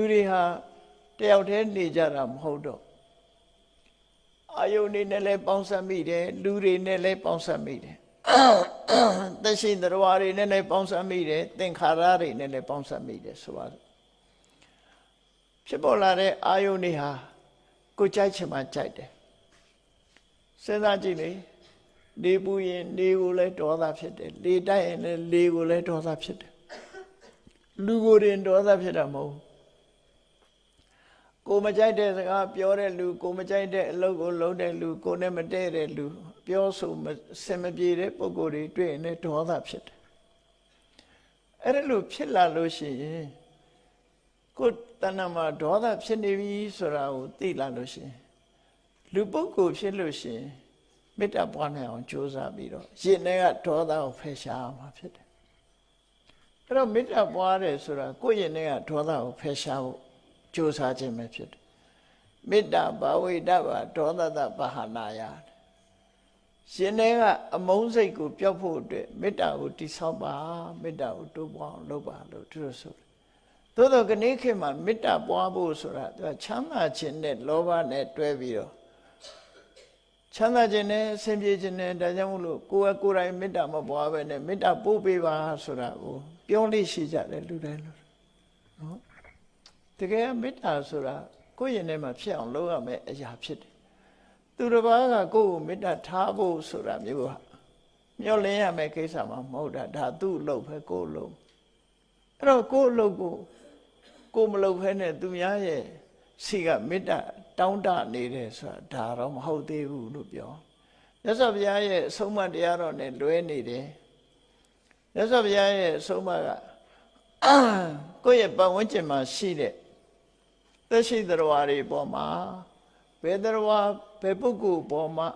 လူတွေဟာတယောက်တည်းနေကြတာမဟုတ်တော့အာယုန်နေနဲ့လည်းပေါင်းစပ်မိတယ်လူတွေနဲ့လည်းပေါင်းစပ်မိတယ်သက်ရှိသတ္တဝါတွေနဲ့လည်းပေါင်းစပ်မိတယ်သင်္ခါရတွေနဲ့လည်းပေါင်းစပ်မိတယ်ဆိုပါတော့ဖြစ်ပေါ်လာတဲ့အာယုန်တွေဟာကိုယ်ကြိုက်ချင်မှကြိုက်တယ်စဉ်းစားကြည့်လေနေပူရင်နေကိုလည်းဒေါသဖြစ်တယ်လေတိုက်ရင်လည်းလေကိုလည်းဒေါသဖြစ်တယ်လူကိုယ်ရင်ဒေါသဖြစ်တာမဟုတ်ဘူး ကိုမကြိုက်တဲ့စကားပြောတဲ့လူကိုမကြိုက်တဲ့အလုပ်ကိုလုပ်တဲ့လူကိုနဲ့မတည့်တဲ့လူပြောဆိုမစင်မပြေတဲ့ပုံကိုယ်တွေတွေ့ရင်လည်းဒေါသဖြစ်တယ်အဲ့ဒါလို့ဖြစ်လာလို့ရှိရင်ကိုယ်တဏ္ဍမှာဒေါသဖြစ်နေပြီဆိုတာကိုသိလာလို့ရှိရင်လူပုဂ္ဂိုလ်ဖြစ်လို့ရှိရင်မေတ္တာပွားနိုင်အောင်ကြိုးစားပြီးတော့ရင်ထဲကဒေါသကိုဖယ်ရှားမှာဖြစ်တယ်အဲ့တော့မေတ္တာပွားတယ်ဆိုတာကိုယ့်ရင်ထဲကဒေါသကိုဖယ်ရှားဖို့ ကြိုးစားခြင်းပဲဖြစ်တယ်မေတ္တာဘာဝိတ္တဘာဒေါသတဘာဟာနာယရှင်တွေကအမုန်းစိတ်ကိုပျောက်ဖို့အတွက်မေတ္တာကိုတိဆောက်ပါမေတ္တာကိုတိုးပွားအောင်လုပ်ပါလို့သူတို့ဆိုတယ်သို့တော့ကနေ့ခေတ်မှာမေတ္တာပွားဖို့ဆိုတာသူကချမ်းသာခြင်းနဲ့လောဘနဲ့တွဲပြီးတော့ချမ်းသာခြင်းနဲ့အဆင်ပြေခြင်းနဲ့ဒါကြောင့်မလို့ကိုယ်ကကိုယ်တိုင်မေတ္တာမပွားဘဲနဲ့မေတ္တာပို့ပေးပါဆိုတာကိုပြောလို့ရှိကြတယ်လူတိုင်းလူတိုင်းနော် တကယ်မေတ္တာဆိုတာကိုယ့်ရင်ထဲမှာဖြစ်အောင်လုပ်ရမယ့်အရာဖြစ်တယ်။သူတစ်ပါးကကိုယ့်ကိုမေတ္တာထားဖို့ဆိုတာမျိုးဟာမျောလင်းရမယ့်ကိစ္စမှမဟုတ်တာဒါသူ့အလုပ်ပဲကိုယ့်အလုပ်အဲ့တော့ကိုယ့်အလုပ်ကိုကိုယ်မလုပ်ဖဲနဲ့သူများရဲ့စီကမေတ္တာတောင်းတနေတယ်ဆိုတာဒါတော့မဟုတ်သေးဘူးလို့ပြောမြတ်စွာဘုရားရဲ့အဆုံးအမတရားတော်နဲ့လွဲနေတယ်မြတ်စွာဘုရားရဲ့အဆုံးအမကကိုယ့်ရဲ့ပတ်ဝန်းကျင်မှာရှိတဲ့ သက်ရှိသတ္တဝါတွေပေါ်မှာဘယ်သတ္တဝါဘယ်ပုဂ္ဂိုလ်ပေါ်မှာ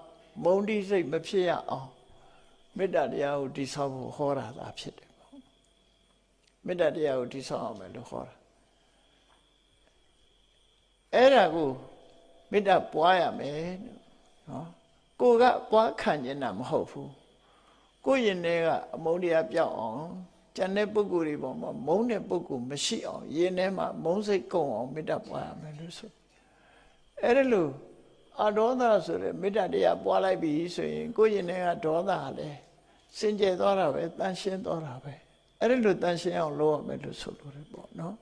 မုန်းတိစိတ်မဖြစ်ရအောင်မေတ္တာတရားကိုတိဆောက်ဖို့ဟောတာသာဖြစ်တယ်ပေါ့မေတ္တာတရားကိုတိဆောက်အောင်မယ်လို့ဟောတာအဲ့ဒါကိုမေတ္တာပွားရမယ်နော်ကိုကပွားခံနေတာမဟုတ်ဘူးကိုယ့်ရင်ထဲကအမုန်းတရားပြောက်အောင် ကျန်တဲ့ပုဂ္ဂိုလ်တွေပေါ်မှာမုန်းတဲ့ပုဂ္ဂိုလ်မရှိအောင်ရင်ထဲမှာမုန်းစိတ်ကုန်အောင်မေတ္တာပွားရမယ်လို့ဆိုအဲ့ဒါလို့အဒေါသဆိုတဲ့မေတ္တာတရားပွားလိုက်ပြီဆိုရင်ကိုယ့်ရင်ထဲကဒေါသကလည်းစင်ကြယ်သွားတာပဲတန်ရှင်းသွားတာပဲအဲ့ဒါလို့တန်ရှင်းအောင်လုပ်ရမယ်လို့ဆိုလိုတယ်ပေါ့နော်